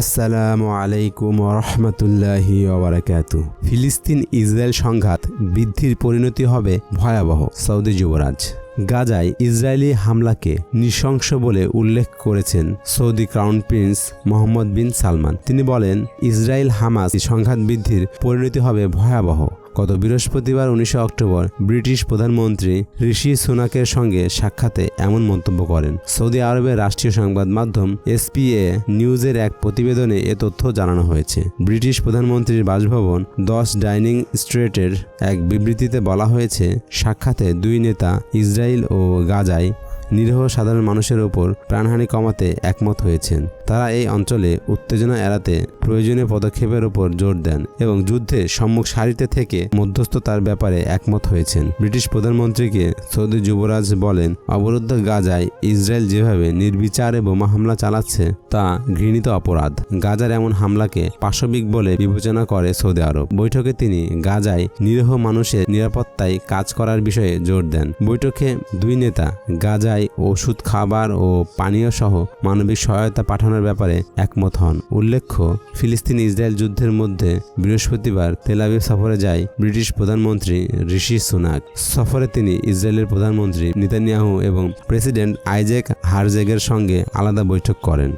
আসসালামু আলাইকুম রহমতুল্লাহি ফিলিস্তিন ইসরায়েল সংঘাত বৃদ্ধির পরিণতি হবে ভয়াবহ, সৌদি যুবরাজ। গাজায় ইসরায়েলি হামলাকে নৃশংস বলে উল্লেখ করেছেন Saudi crown prince Mohammed bin Salman. তিনি বলেন, ইসরায়েল হামাস সংঘাত বৃদ্ধির পরিণতি হবে ভয়াবহ। গত বৃহস্পতিবার উনিশে অক্টোবর ব্রিটিশ প্রধানমন্ত্রী ঋষি সুনাকের সঙ্গে সাক্ষাতে এমন মন্তব্য করেন। সৌদি আরবের রাষ্ট্রীয় সংবাদ মাধ্যম এসপিএ নিউজের এক প্রতিবেদনে এ তথ্য জানানো হয়েছে। ব্রিটিশ প্রধানমন্ত্রীর বাসভবন দশ ডাইনিং স্ট্রেটের এক বিবৃতিতে বলা হয়েছে, সাক্ষাতে দুই নেতা ইসরায়েল ও গাজায় নিরীহ সাধারণ মানুষের ওপর প্রাণহানি কমাতে একমত হয়েছেন। তারা এই অঞ্চলে উত্তেজনা এড়াতে প্রয়োজনীয় পদক্ষেপের ওপর জোর দেন এবং যুদ্ধে সম্মুখ সারিতে থেকে মধ্যস্থতার ব্যাপারে একমত হয়েছেন। ব্রিটিশ প্রধানমন্ত্রীকে সৌদি যুবরাজ বলেন, অবরুদ্ধ গাজায় ইসরায়েল যেভাবে নির্বিচারে বোমা হামলা চালাচ্ছে, তা ঘৃণিত অপরাধ। গাজার এমন হামলাকে পাশবিক বলে বিবেচনা করে সৌদি আরব। বৈঠকে তিনি গাজায় নিরীহ মানুষের নিরাপত্তায় কাজ করার বিষয়ে জোর দেন। বৈঠকে দুই নেতা গাজায় ওষুধ খাবার ও পানীয় সহ মানবিক সহায়তা পাঠানোর ব্যাপারে একমত হন। উল্লেখ্য, ফিলিস্তিন ইসরায়েল যুদ্ধের মধ্যে বৃহস্পতিবার তেলাবি সফরে যায় ব্রিটিশ প্রধানমন্ত্রী ঋষি সুনাক। সফরে তিনি ইসরায়েলের প্রধানমন্ত্রী নিতানিয়াহু এবং প্রেসিডেন্ট আইজেক হারজেগের সঙ্গে আলাদা বৈঠক করেন।